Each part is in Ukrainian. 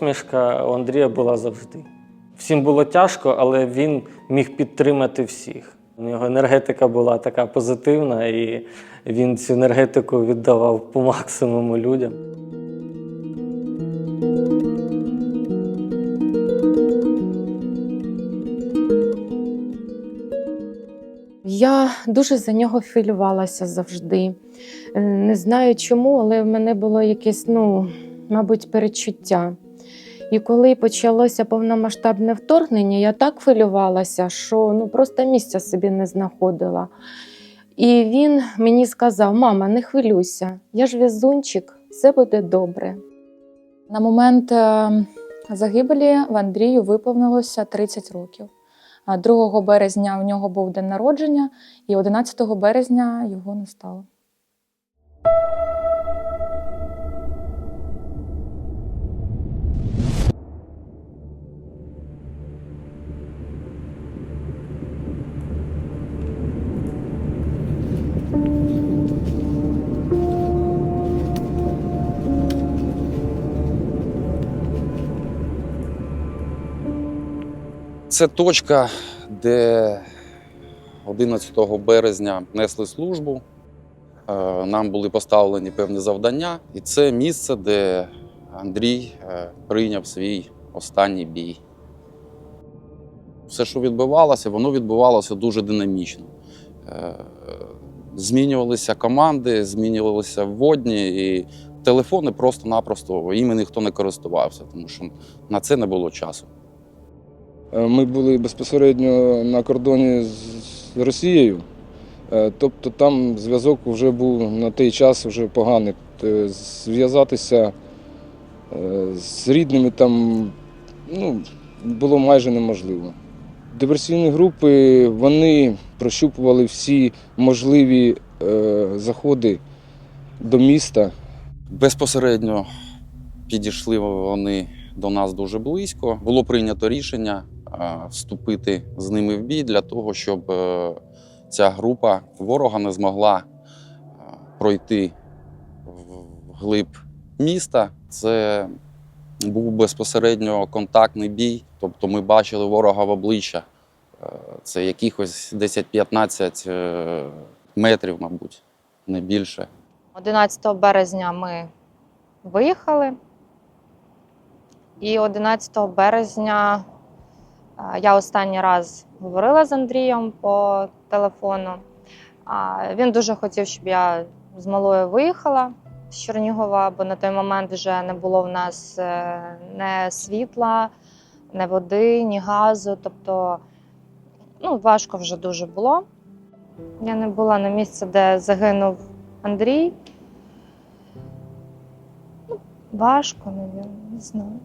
Посмішка у Андрія була завжди. Всім було тяжко, але він міг підтримати всіх. У нього енергетика була така позитивна, і він цю енергетику віддавав по максимуму людям. Я дуже за нього хвилювалася завжди. Не знаю чому, але в мене було якесь, ну, мабуть, перечуття. І коли почалося повномасштабне вторгнення, я так хвилювалася, що ну, просто місця собі не знаходила. І він мені сказав: Мама, не хвилюйся, я ж везунчик, все буде добре. На момент е, загибелі в Андрію виповнилося 30 років. 2 березня в нього був день народження, і 11 березня його не стало. Це точка, де 11 березня несли службу. Е, Нам були поставлені певні завдання, і це місце, де Андрій е, прийняв свій останній бій. Все, що відбувалося, воно відбувалося дуже динамічно. Е, Змінювалися команди, змінювалися водні, і телефони просто-напросто іми ніхто не користувався, тому що на це не було часу. Е, Ми були безпосередньо на кордоні з Росією, Е, тобто там зв'язок вже був на той час вже поганий. Е, Зв'язатися з рідними там ну, було майже неможливо. Диверсійні групи вони прощупували всі можливі заходи до міста. Безпосередньо підійшли вони до нас дуже близько. Було прийнято рішення вступити з ними в бій для того, щоб е, ця група ворога не змогла е, пройти вглиб міста. Це був безпосередньо контактний бій, тобто ми бачили ворога в обличчя. Е, Це якихось 10-15 е, метрів, мабуть, не більше. 11 березня ми виїхали. І 11 березня я останній раз говорила з Андрієм по телефону. Він дуже хотів, щоб я з малою виїхала з Чернігова, бо на той момент вже не було в нас е, не світла, не води, ні газу. Тобто ну, важко вже дуже було. Я не була на місці, де загинув Андрій. Ну, важко, мабуть, не знаю.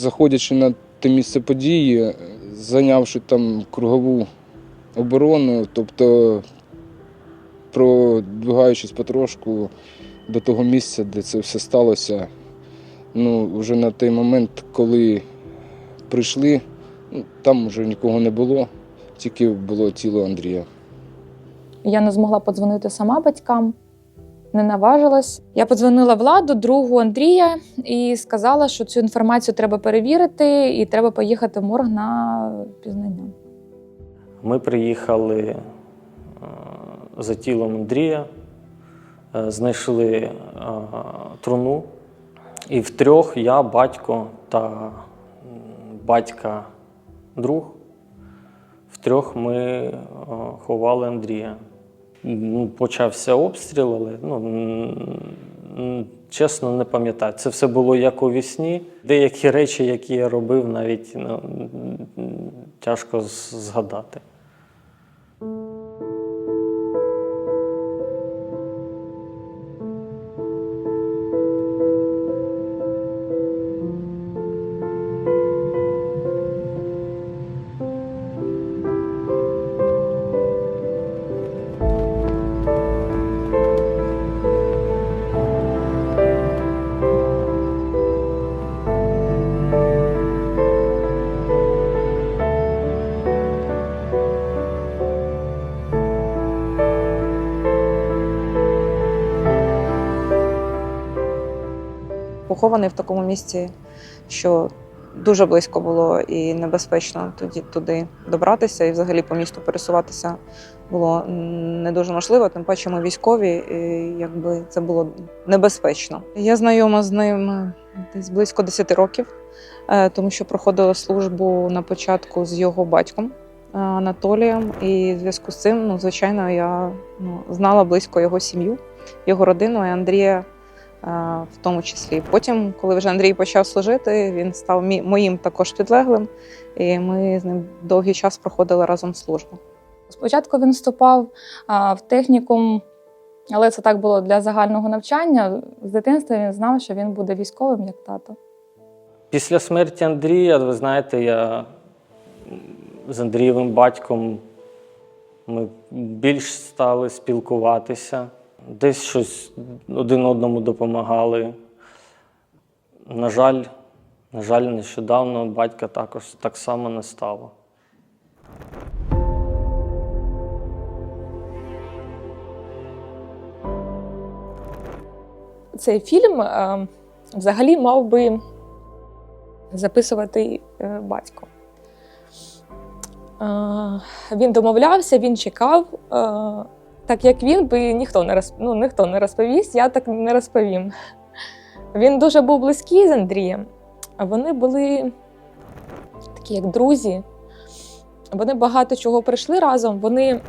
Заходячи на те місце події, зайнявши там кругову оборону, тобто продвигаючись потрошку до того місця, де це все сталося, ну, вже на той момент, коли прийшли, ну, там вже нікого не було, тільки було тіло Андрія. Я не змогла подзвонити сама батькам, не наважилась. Я подзвонила владу, другу Андрія, і сказала, що цю інформацію треба перевірити, і треба поїхати в морг на пізнання. Ми приїхали е, за тілом Андрія, е, знайшли е, труну, і втрьох я, батько та батька друг. Втрьох ми ховали Андрія. М, Почався обстріл, але ну, чесно не пам'ятаю. Це все було як у вісні. Деякі речі, які я робив, навіть ну, тяжко згадати. Похований в такому місці, що дуже близько було і небезпечно тоді туди добратися, і взагалі по місту пересуватися було не дуже можливо. Тим паче ми військові, і якби це було небезпечно. Я знайома з ним десь близько 10 років, е, тому що проходила службу на початку з його батьком. е, Анатолієм, і в зв'язку з цим, ну, звичайно, я ну, знала близько його сім'ю, його родину і Андрія е, в тому числі. Потім, коли вже Андрій почав служити, він став моїм також підлеглим, і ми з ним довгий час проходили разом службу. Спочатку він вступав в технікум, але це так було для загального навчання. З дитинства він знав, що він буде військовим, як тато. Після смерті Андрія, ви знаєте, я з Андрієвим батьком ми більш стали спілкуватися, десь щось один одному допомагали. На жаль, на жаль, нещодавно батька також так само не стало. Цей фільм е, взагалі мав би записувати е, батько. Е, він домовлявся, він чекав. Е, так як він би ніхто не розп... ну, ніхто не розповість, я так не розповім. Він дуже був близький з Андрієм. а Вони були такі, як друзі. Вони багато чого пройшли разом. Вони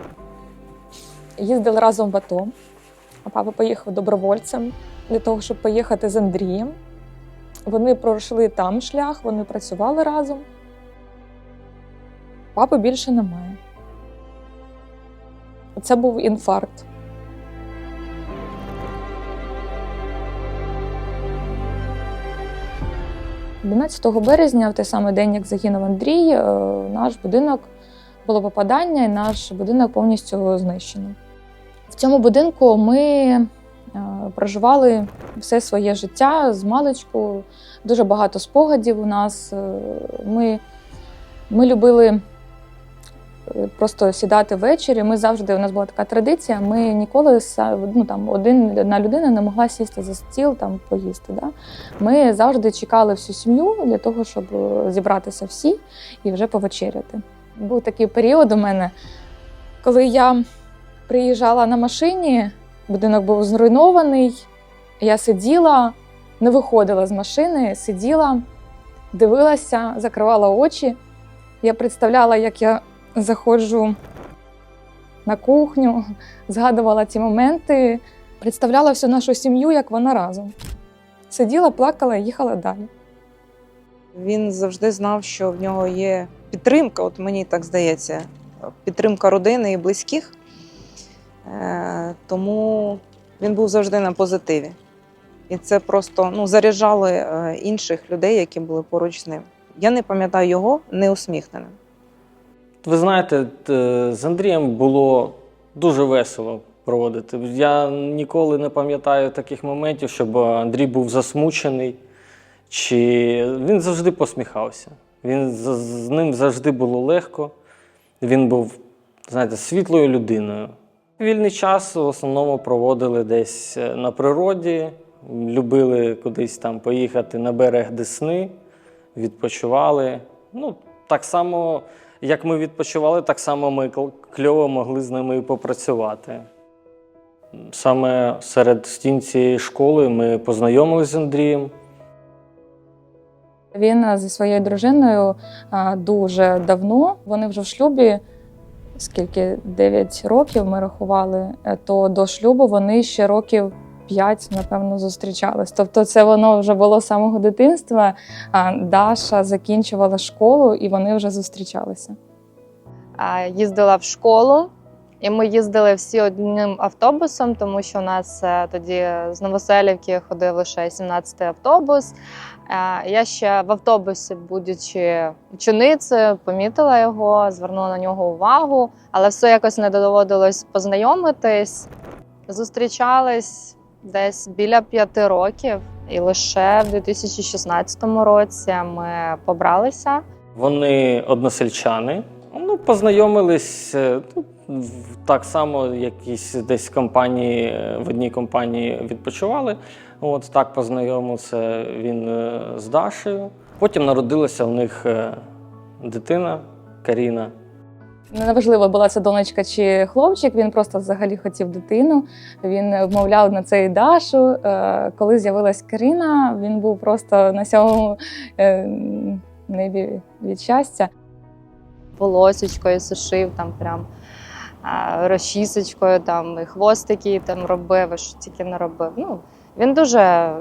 їздили разом в АТО. А папа поїхав добровольцем для того, щоб поїхати з Андрієм. Вони пройшли там шлях, вони працювали разом. Папи більше немає. Це був інфаркт. – 11 березня, в той самий день, як загинув Андрій, е, наш будинок було попадання, і наш будинок повністю знищено. В цьому будинку ми е, проживали все своє життя з маличку, дуже багато спогадів у нас. Е, Ми, ми любили просто сідати ввечері. Ми завжди, у нас була така традиція, ми ніколи ну, там, один, одна людина не могла сісти за стіл там, поїсти. Да? Ми завжди чекали всю сім'ю для того, щоб е, зібратися всі і вже повечеряти. Був такий період у мене, коли я приїжджала на машині, будинок був зруйнований. Я сиділа, не виходила з машини, сиділа, дивилася, закривала очі. Я представляла, як я заходжу на кухню, згадувала ці моменти, представляла всю нашу сім'ю, як вона разом. Сиділа, плакала і їхала далі. Він завжди знав, що в нього є підтримка, от мені так здається, підтримка родини і близьких. Е, Тому він був завжди на позитиві. І це просто ну, заряджали е, інших людей, які були поруч з ним. Я не пам'ятаю його неусміхненим. Ви знаєте, з Андрієм було дуже весело проводити. Я ніколи не пам'ятаю таких моментів, щоб Андрій був засмучений, чи він завжди посміхався. Він з, ним завжди було легко. Він був, знаєте, світлою людиною. Вільний час в основному проводили десь е, на природі, любили кудись там поїхати на берег Десни, відпочивали. Ну, так само, як ми відпочивали, так само ми кльово могли з ними і попрацювати. Саме серед стін цієї школи ми познайомилися з Андрієм. Він е, зі своєю дружиною е, дуже давно, вони вже в шлюбі скільки 9 років ми рахували, е, то до шлюбу вони ще років 5, напевно, зустрічались. Тобто, це воно вже було з самого дитинства. Даша закінчувала школу і вони вже зустрічалися. Їздила в школу, і ми їздили всі одним автобусом, тому що у нас е, тоді з Новоселівки ходив лише 17-й автобус. Я ще в автобусі, будучи ученицею, помітила його, звернула на нього увагу, але все якось не доводилось познайомитись. Зустрічались десь біля п'яти років, і лише в 2016 році ми побралися. Вони односельчани. Ну, познайомились е, ну, так само, якісь десь компанії, е, в одній компанії відпочивали. От так познайомився він е, з Дашею. Потім народилася в них дитина Каріна. Неважливо, була це донечка чи хлопчик, він просто взагалі хотів дитину. Він вмовляв на це і Дашу. Е, Коли з'явилась Каріна, він був просто на сьомому е, небі від щастя. волосечкою сушив, там прям розчісочкою, там і хвостики там робив, що тільки не робив. Ну, він дуже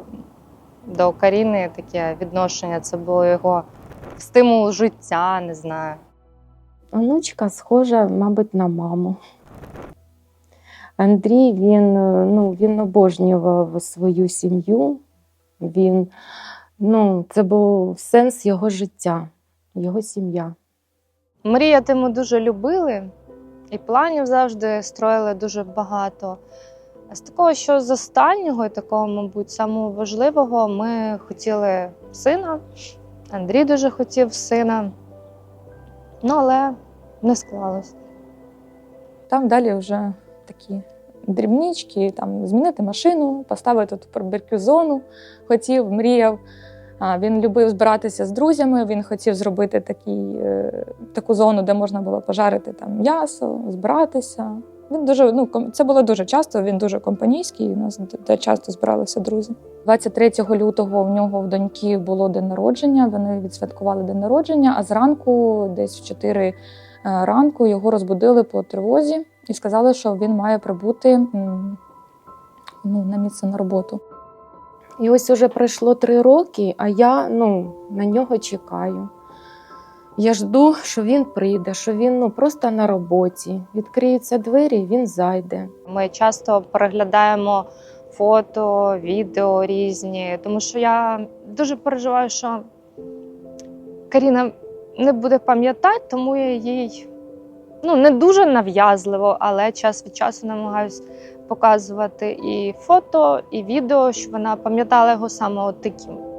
до Каріни таке відношення. Це було його стимул життя, не знаю. Онучка схожа, мабуть, на маму. Андрій він, е, ну, він обожнював свою сім'ю. Він, ну, це був сенс його життя, його сім'я. Мріяти ми дуже любили, і планів завжди строїли дуже багато. А з такого, що з останнього, і такого, мабуть, самого важливого, ми хотіли сина. Андрій дуже хотів сина. Ну, але не склалось. Там далі вже такі дрібнички, там змінити машину, поставити тут барбекю-зону, хотів, мріяв. Він любив збиратися з друзями, він хотів зробити такий, е, таку зону, де можна було пожарити там м'ясо, збиратися. Він дуже, ну, це було дуже часто, він дуже компанійський, у нас де часто збиралися друзі. 23 лютого в нього в доньки було день народження, вони відсвяткували день народження, а зранку, десь в 4 е, ранку, його розбудили по тривозі і сказали, що він має прибути ну, на місце на роботу. І ось уже пройшло три роки, а я ну, на нього чекаю. Я жду, що він прийде, що він ну, просто на роботі. Відкриються двері, він зайде. Ми часто переглядаємо фото, відео різні, тому що я дуже переживаю, що Каріна не буде пам'ятати, тому я їй ну, не дуже нав'язливо, але час від часу намагаюсь показувати і фото, і відео, щоб вона пам'ятала його саме от таким.